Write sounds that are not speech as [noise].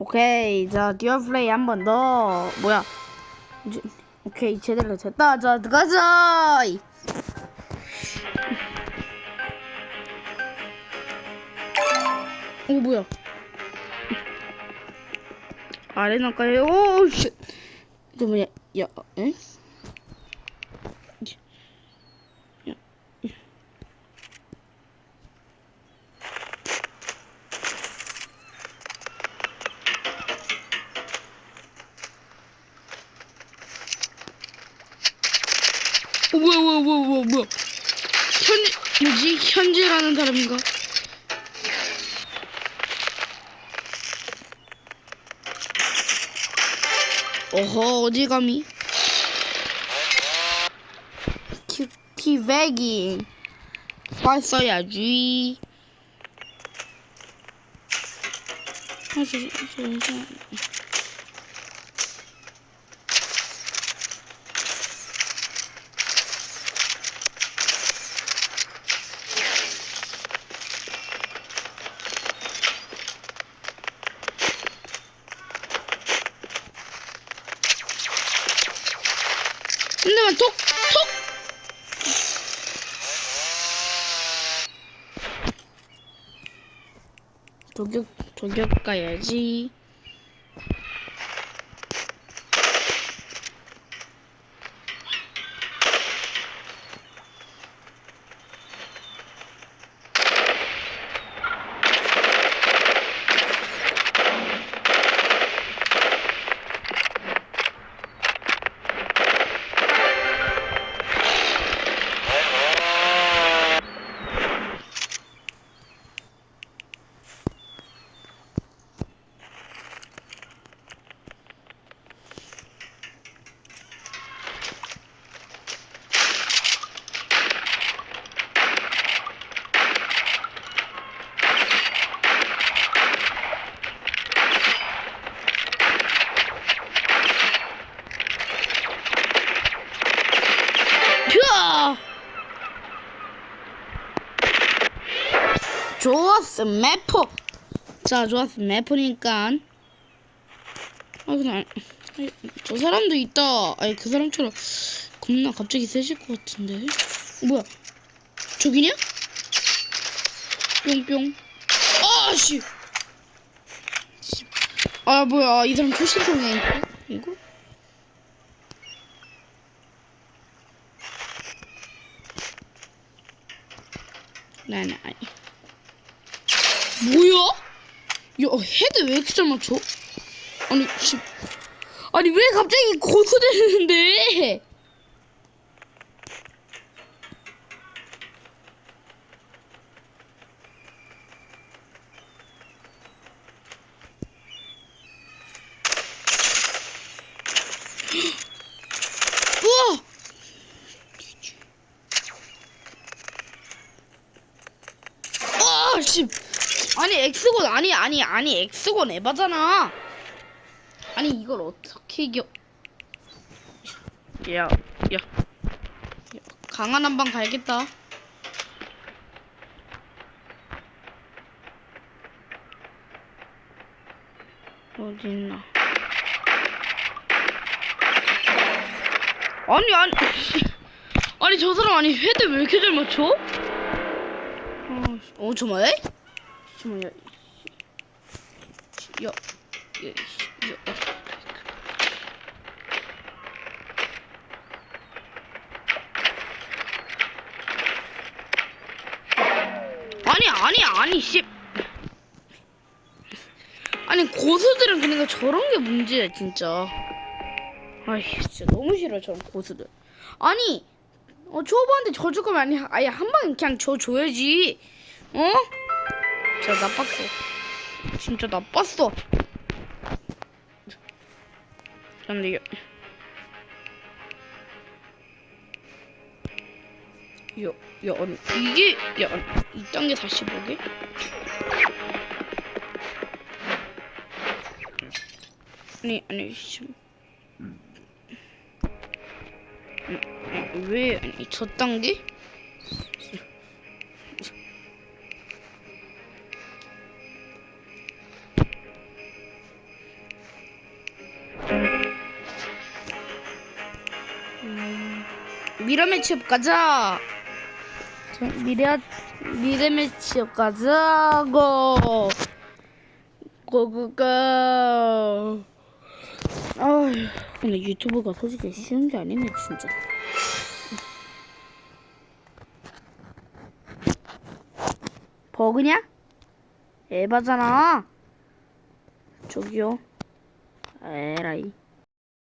오케이 자 듀얼 플레이 한 번 더. 뭐야? 오케이 제대로 됐다. 자 들어가자! 오 뭐야? 아레나까요? 오씨. 이거 뭐야 야 에? 어 뭐야 뭐야 뭐야 뭐야 뭐야 현 뭐지 현지라는 사람인가? 어허 어디 감히? 큐티 베깅 빨리 써야지. 아, 저, 저, 저, 저. 근데만 톡! 톡! 저격, 저격 가야지. 퓨어! 좋았어, 매포! 자, 좋았어, 매포니까. 아, 그냥, 저 사람도 있다. 아니, 그 사람처럼 겁나 갑자기 세질 것 같은데. 어, 뭐야? 저기냐? 뿅뿅. 아, 씨! 씨. 아, 뭐야. 이 사람 초신성이야, 이거? 네네. 아니. 뭐야? 야, 헤드 왜 이렇게 잘 맞춰? 아니, 씨. 아니, 왜 갑자기 고소되는데? [gasps] 우와! 아, 씨. 아니, 엑스곤 아니 아니 아니 엑스곤 에바잖아. 아니 이걸 어떻게 이겨? 야, 야, 야. 강한 한방 가야겠다. 어디 있나? 아니 아니 아니 저 사람 아니 헤드 왜 이렇게 잘 맞춰? 어, 씨. 어 정말? 야, 야. 아니, 아니, 아니, 씨. 아니, 고수들은 그러니까 저런 게 문제야, 진짜. 아이, 진짜 너무 싫어, 저런 고수들. 아니, 어, 초보한테 져줄 거면 아니, 아예 한 방에 그냥 져줘야지. 어? 진짜 나빴어. 진짜 나빴어. 근데 야, 야, 야, 아니 이게 야, 아니, 이딴 게 45개? 아니, 아니, 씨. 아니, 왜 아니 저딴 게? 미래 매치업 가자. 자, 미래 미래 매치업 가자 고. 고고고. 아휴, 근데 유튜브가 솔직히 쉬운 게 아니네 진짜. 버그냐? 에바잖아. 저기요. 에라이.